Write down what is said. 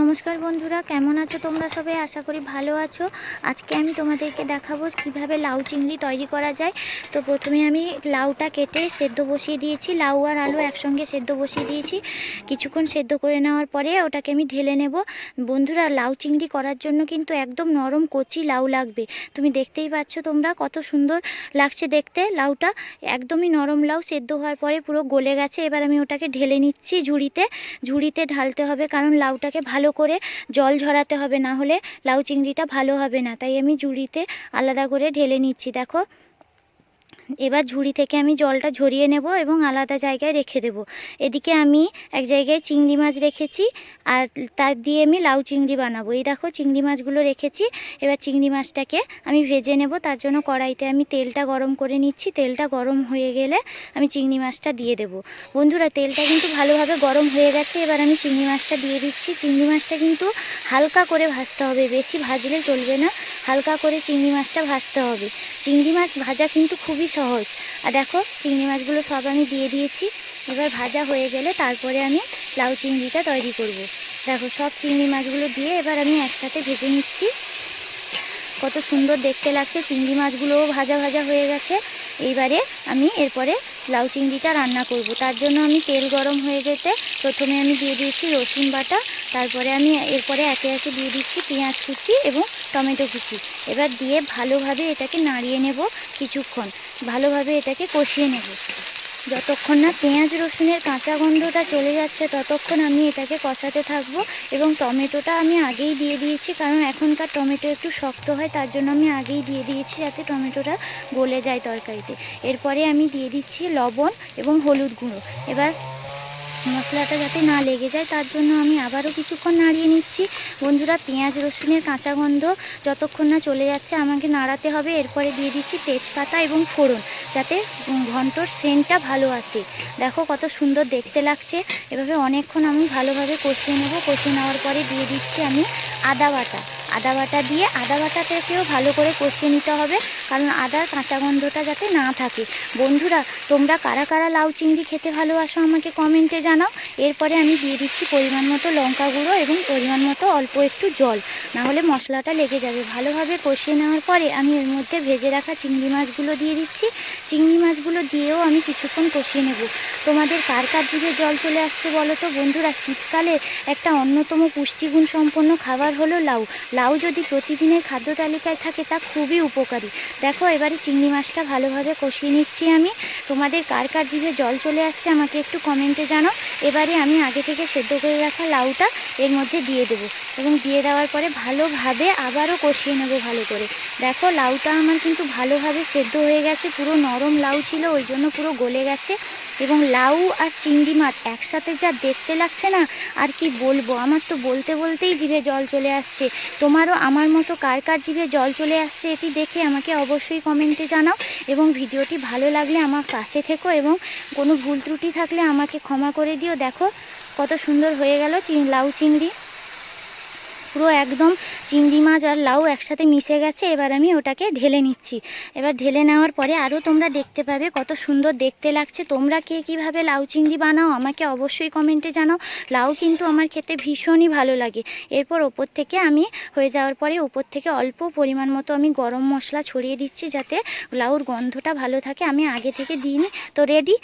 নমস্কার বন্ধুরা, কেমন আছো তোমরা সবাই? আশা করি ভালো আছো। আজকে আমি তোমাদেরকে দেখাবো কীভাবে লাউ চিংড়ি তৈরি করা যায়। তো প্রথমে আমি লাউটা কেটে সেদ্ধ বসিয়ে দিয়েছি। লাউ আর আলু একসঙ্গে সেদ্ধ বসিয়ে দিয়েছি। কিছুক্ষণ সেদ্ধ করে নেওয়ার পরে ওটাকে আমি ঢেলে নেব। বন্ধুরা, লাউ চিংড়ি করার জন্য কিন্তু একদম নরম কচি লাউ লাগবে। তুমি দেখতেই পাচ্ছ তোমরা কত সুন্দর লাগছে দেখতে। লাউটা একদমই নরম লাউ, সেদ্ধ হওয়ার পরে পুরো গলে গেছে। এবার আমি ওটাকে ঢেলে নিচ্ছি ঝুড়িতে। ঝুড়িতে ঢালতে হবে কারণ লাউটাকে ভালো করে জল ঝরাতে হবে, না হলে লাউ চিংড়িটা ভালো হবে না। তাই আমি ঝুড়িতে আলাদা করে ঢেলে নিচ্ছি। দেখো এবার ঝুড়ি থেকে আমি জলটা ঝরিয়ে নেব এবং আলাদা জায়গায় রেখে দেব। এদিকে আমি এক জায়গায় চিংড়ি মাছ রেখেছি আর তার দিয়ে আমি লাউ চিংড়ি বানাবো। এই দেখো চিংড়ি মাছগুলো রেখেছি। এবার চিংড়ি মাছটাকে আমি ভেজে নেব। তার জন্য কড়াইতে আমি তেলটা গরম করে নিচ্ছি। তেলটা গরম হয়ে গেলে আমি চিংড়ি মাছটা দিয়ে দেব। বন্ধুরা, তেলটা কিন্তু ভালোভাবে গরম হয়ে গেছে। এবার আমি চিংড়ি মাছটা দিয়ে দিচ্ছি। চিংড়ি মাছটা কিন্তু হালকা করে ভাজতে হবে। বেশি ভাজলে চলবে না। হালকা করে চিংড়ি মাছটা ভাজতে হবে। চিংড়ি মাছ ভাজা কিন্তু খুবই সহজ। আর দেখো, চিংড়ি মাছগুলো সব আমি দিয়ে দিয়েছি। এবার ভাজা হয়ে গেলে তারপরে আমি লাউ চিংড়িটা তৈরি করব। দেখো, সব চিংড়ি মাছগুলো দিয়ে এবার আমি একসাথে ভেজে নিচ্ছি। কত সুন্দর দেখতে লাগছে, চিংড়ি মাছগুলোও ভাজা ভাজা হয়ে গেছে। এইবারে আমি এরপরে লাউ চিংড়িটা রান্না করব। তার জন্য আমি তেল গরম হয়ে যেতে প্রথমে আমি দিয়ে দিয়েছি রসুন বাটা, তারপরে আমি এরপরে একে একে দিয়ে দিচ্ছি পেঁয়াজ কুচি এবং টমেটো কুচি। এবার দিয়ে ভালোভাবে এটাকে নাড়িয়ে নেব কিছুক্ষণ। ভালোভাবে এটাকে কষিয়ে নেব। যতক্ষণ না পেঁয়াজ রসুনের কাঁচা গন্ধটা চলে যাচ্ছে, ততক্ষণ আমি এটাকে কষাতে থাকব এবং টমেটোটা আমি আগেই দিয়ে দিয়েছি, কারণ এখনকার টমেটো একটু শক্ত হয়, তার জন্য আমি আগেই দিয়ে দিয়েছি যাতে টমেটোটা গলে যায় তরকারিতে। এরপরে আমি দিয়ে দিচ্ছি লবণ এবং হলুদ গুঁড়ো। এবার মশলাটা যাতে না লেগে যায়, তার জন্য আমি আবারও কিছুক্ষণ নাড়িয়ে নিচ্ছি। বন্ধুরা, পেঁয়াজ রসুনের কাঁচা গন্ধ যতক্ষণ না চলে যাচ্ছে আমাকে নাড়াতে হবে। এরপরে দিয়ে দিচ্ছি তেজপাতা এবং ফোড়ন, যাতে ঘন্টর সেন্টটা ভালো আসে। দেখো কত সুন্দর দেখতে লাগছে। এভাবে অনেকক্ষণ আমি ভালোভাবে কষিয়ে নেব। কষিয়ে নেওয়ার পরে দিয়ে দিচ্ছি আমি আদা বাটা। আদা বাটা দিয়ে, আদা বাটাটাকেও ভালো করে কষিয়ে নিতে হবে, কারণ আদার কাঁচা গন্ধটা যাতে না থাকে। বন্ধুরা, তোমরা কারা কারা লাউ চিংড়ি খেতে ভালোবাসো আমাকে কমেন্টে জানাও। এরপরে আমি দিয়ে দিচ্ছি পরিমাণ মতো লঙ্কা গুঁড়ো এবং পরিমাণ মতো অল্প একটু জল। না হলে মশলাটা লেগে যাবে। ভালোভাবে কষিয়ে নেওয়ার পরে আমি এর মধ্যে ভেজে রাখা চিংড়ি মাছগুলো দিয়ে দিচ্ছি। চিংড়ি মাছগুলো দিয়েও আমি কিছুক্ষণ কষিয়ে নেব। তোমাদের কার কার দিকে জল চলে আসছে বলো তো? বন্ধুরা, শীতকালে একটা অন্যতম পুষ্টিগুণ সম্পন্ন খাবার হলো লাউ। লাউ যদি প্রতিদিনের খাদ্য তালিকায় থাকে, তা খুবই উপকারী। দেখো, এবারে চিংড়ি মাছটা ভালোভাবে কষিয়ে নিচ্ছি আমি। তোমাদের কার কার জিভে জল চলে আসছে আমাকে একটু কমেন্টে জানো এবারে আমি আগে থেকে সেদ্ধ করে রাখা লাউটা এর মধ্যে দিয়ে দেবো এবং দিয়ে দেওয়ার পরে ভালোভাবে আবারও কষিয়ে নেব ভালো করে। দেখো, লাউটা আমার কিন্তু ভালোভাবে সেদ্ধ হয়ে গেছে। পুরো নরম লাউ ছিল, ওই জন্য পুরো গলে গেছে। এবং লাউ আর চিংড়ি মাছ একসাথে যা দেখতে লাগছে না, আর কি বলব? আমার তো বলতে বলতেই জিভে জল চলে আসছে। তোমারও আমার মতো কার কার জিভে জল চলে আসছে এটি দেখে আমাকে অবশ্যই কমেন্টে জানাও এবং ভিডিওটি ভালো লাগলে আমার পাশে থেকো এবং কোনো ভুল ত্রুটি থাকলে আমাকে ক্ষমা করে দিও। দেখো কত সুন্দর হয়ে গেল লাউ চিংড়ি। পুরো একদম চিংড়ি মাছ আর লাউ একসাথে মিশে গেছে, এবার আমি ওটাকে ঢেলে নিচ্ছি। এবার ঢেলে নেওয়ার পরে আরও তোমরা দেখতে পাবে কত সুন্দর দেখতে লাগছে। তোমরা কে কীভাবে লাউ চিংড়ি বানাও আমাকে অবশ্যই কমেন্টে জানাও। লাউ কিন্তু আমার খেতে ভীষণই ভালো লাগে। এরপর ওপর থেকে আমি হয়ে যাওয়ার পরে ওপর থেকে অল্প পরিমাণ মতো আমি গরম মশলা ছড়িয়ে দিচ্ছি যাতে লাউর গন্ধটা ভালো থাকে। আমি আগে থেকে দিইনি, তো রেডি